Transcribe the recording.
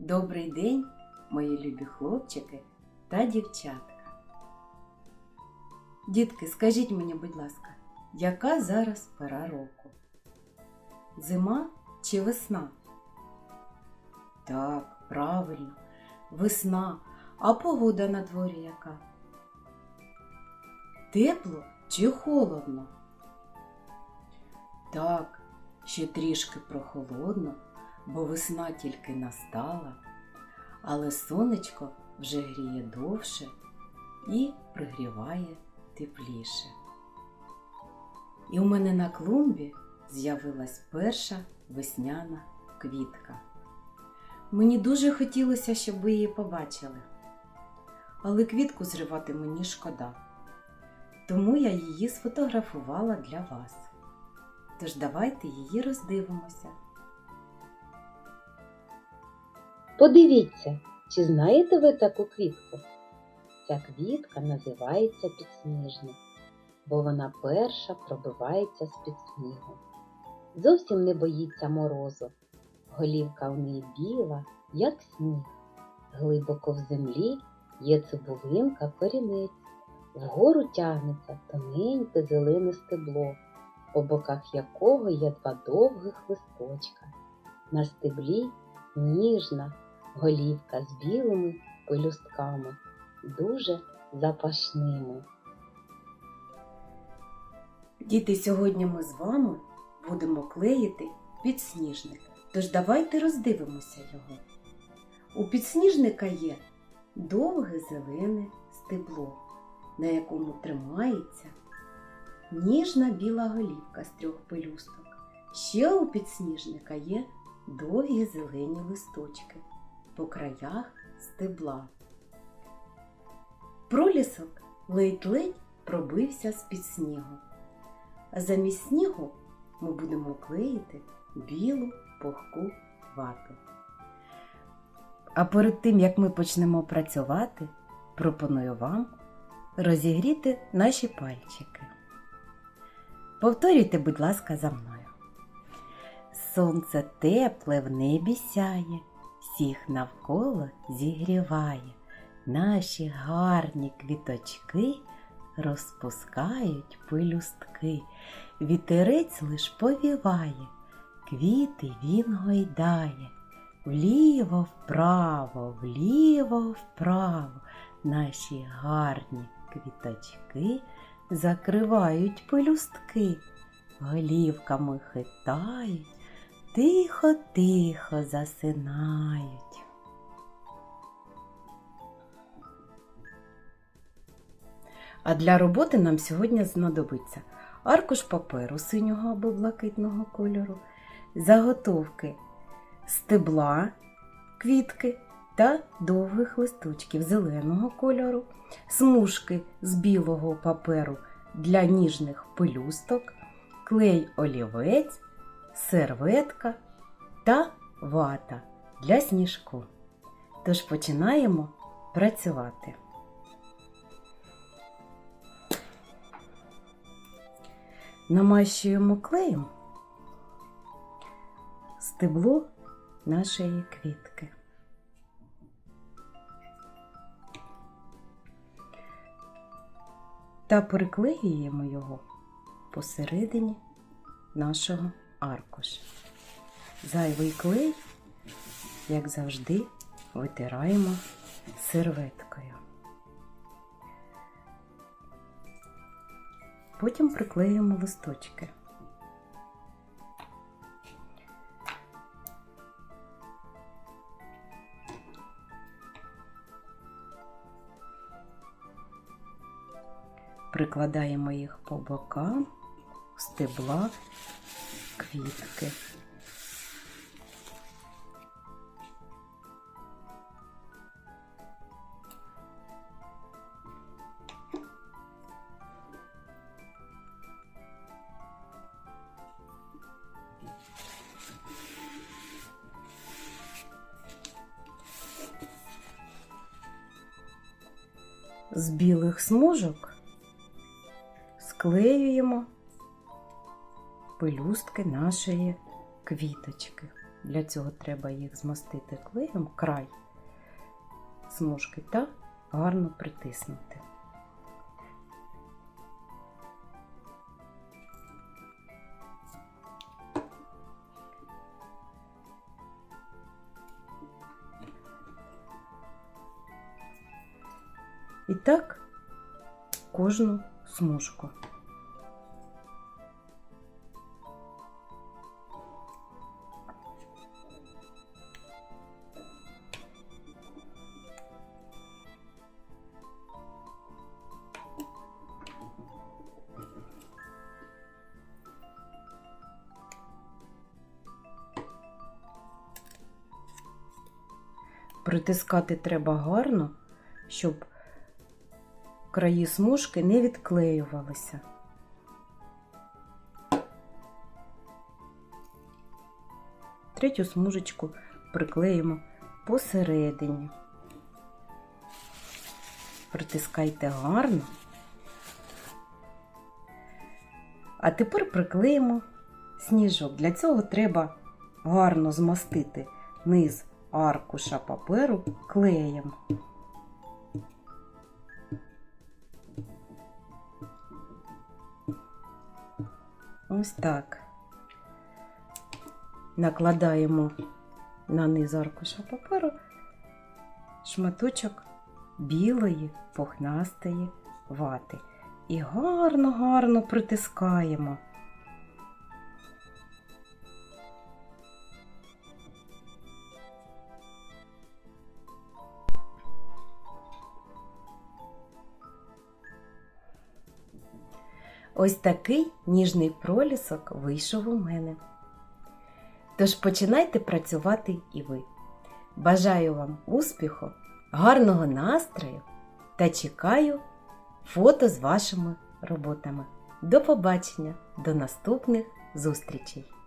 Добрий день, мої любі хлопчики та дівчатка. Дітки, скажіть мені, будь ласка, яка зараз пора року? Зима чи весна? Так, правильно, весна. А погода на дворі яка? Тепло чи холодно? Так, ще трішки прохолодно, бо весна тільки настала, але сонечко вже гріє довше і пригріває тепліше. І у мене на клумбі з'явилась перша весняна квітка. Мені дуже хотілося, щоб ви її побачили, але квітку зривати мені шкода, тому я її сфотографувала для вас. Тож давайте її роздивимося. Подивіться, чи знаєте ви таку квітку? Ця квітка називається підсніжник, бо вона перша пробивається з-під снігу. Зовсім не боїться морозу. Голівка в неї біла, як сніг. Глибоко в землі є цибулинка корінець. Вгору тягнеться тоненьке зелене стебло, по боках якого є два довгих листочка. На стеблі ніжна голівка з білими пелюстками, дуже запашними. Діти, сьогодні ми з вами будемо клеїти підсніжник. Тож давайте роздивимося його. У підсніжника є довге зелене стебло, на якому тримається ніжна біла голівка з трьох пелюсток. Ще у підсніжника є довгі зелені листочки по краях стебла. Пролісок ледь-ледь пробився з-під снігу. Замість снігу ми будемо клеїти білу пухку вату. А перед тим, як ми почнемо працювати, пропоную вам розігріти наші пальчики. Повторюйте, будь ласка, за мною. Сонце тепле в небі сяє, всіх навколо зігріває. Наші гарні квіточки розпускають пелюстки. Вітерець лиш повіває, квіти він гойдає. Вліво вправо, вліво вправо. Наші гарні квіточки закривають пелюстки, голівками хитають, тихо-тихо засинають. А для роботи нам сьогодні знадобиться аркуш паперу синього або блакитного кольору, заготовки стебла, квітки та довгих листочків зеленого кольору, смужки з білого паперу для ніжних пелюсток, клей олівець, серветка та вата для сніжку. Тож починаємо працювати. Намащуємо клеєм стебло нашої квітки. Та приклеюємо його посередині нашого аркуша. Зайвий клей, як завжди, витираємо серветкою. Потім приклеюємо листочки. Прикладаємо їх по бокам стебла квітки. З білих смужок склеюємо пелюстки нашої квіточки. Для цього треба їх змастити клеєм край смужки та гарно притиснути. І так кожну смужку. Притискати треба гарно, щоб краї смужки не відклеювалися. Третю смужечку приклеїмо посередині. Притискайте гарно. А тепер приклеїмо сніжок. Для цього треба гарно змастити низ аркуша паперу клеєм. Ось так. Накладаємо на низ аркуша паперу шматочок білої пухнастої вати. І гарно-гарно притискаємо. Ось такий ніжний пролісок вийшов у мене. Тож починайте працювати і ви. Бажаю вам успіху, гарного настрою та чекаю фото з вашими роботами. До побачення, до наступних зустрічей!